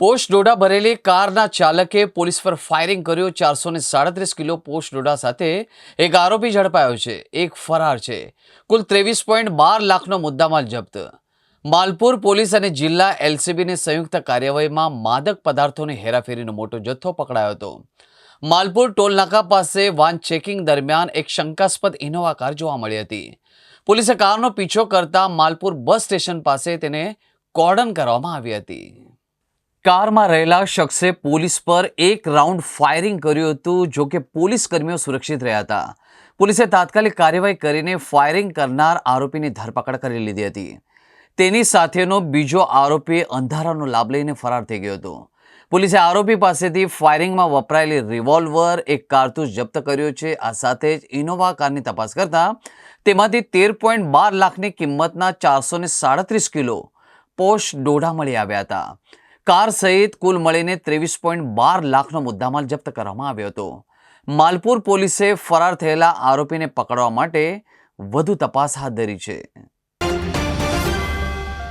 Post ડોડા ભરેલી કારના ચાલકે પોલીસ પર ફાયરિંગ કર્યું. ચારસો ને સાડત્રીસ કિલો પોસ્ટ ડોડા સાથે એક આરોપી ઝડપાયો છે. એક ફરાર છે. કુલ ત્રેવીસ પોઈન્ટ બાર લાખનો મુદ્દામાલ જપ્ત. માલપુર પોલીસ અને જિલ્લા એલસીબીની સંયુક્ત કાર્યવાહીમાં માદક પદાર્થોની હેરાફેરીનો મોટો જથ્થો પકડાયો હતો. માલપુર ટોલનાકા પાસે વાન ચેકિંગ દરમિયાન એક શંકાસ્પદ ઇનોવા કાર જોવા મળી હતી. પોલીસે કારનો પીછો કરતા માલપુર બસ સ્ટેશન પાસે તેને કોર્ડન કરવામાં આવી હતી. કારમાં રહેલા શખ્સે પોલીસ પર એક રાઉન્ડ ફાયરિંગ કર્યું હતું, જો કે પોલીસ કર્મીઓ સુરક્ષિત રહ્યા હતા. પોલીસે તાત્કાલિક કાર્યવાહી કરીને ફાયરિંગ કરનાર આરોપીની ધરપકડ કરી લીધી હતી. તેની સાથેનો બીજો આરોપી અંધારાનો લાભ લઈને ફરાર થઈ ગયો હતો. પોલીસે આરોપી પાસેથી ફાયરિંગમાં વપરાયેલી રિવોલ્વર એક કારતૂસ જપ્ત કર્યો છે. આ સાથે જ ઇનોવા કારની તપાસ કરતા તેમાંથી તેર પોઈન્ટ બાર લાખની કિંમતના ચારસો ને સાડત્રીસ કિલો પોશ ડોઢા મળી આવ્યા હતા. કાર સહિત કુલ મળીને ત્રેવીસ પોઈન્ટ બાર લાખનો મુદ્દામાલ જપ્ત કરવામાં આવ્યો હતો. માલપુર પોલીસે ફરાર થયેલા આરોપીને પકડવા માટે વધુ તપાસ હાથ ધરી છે.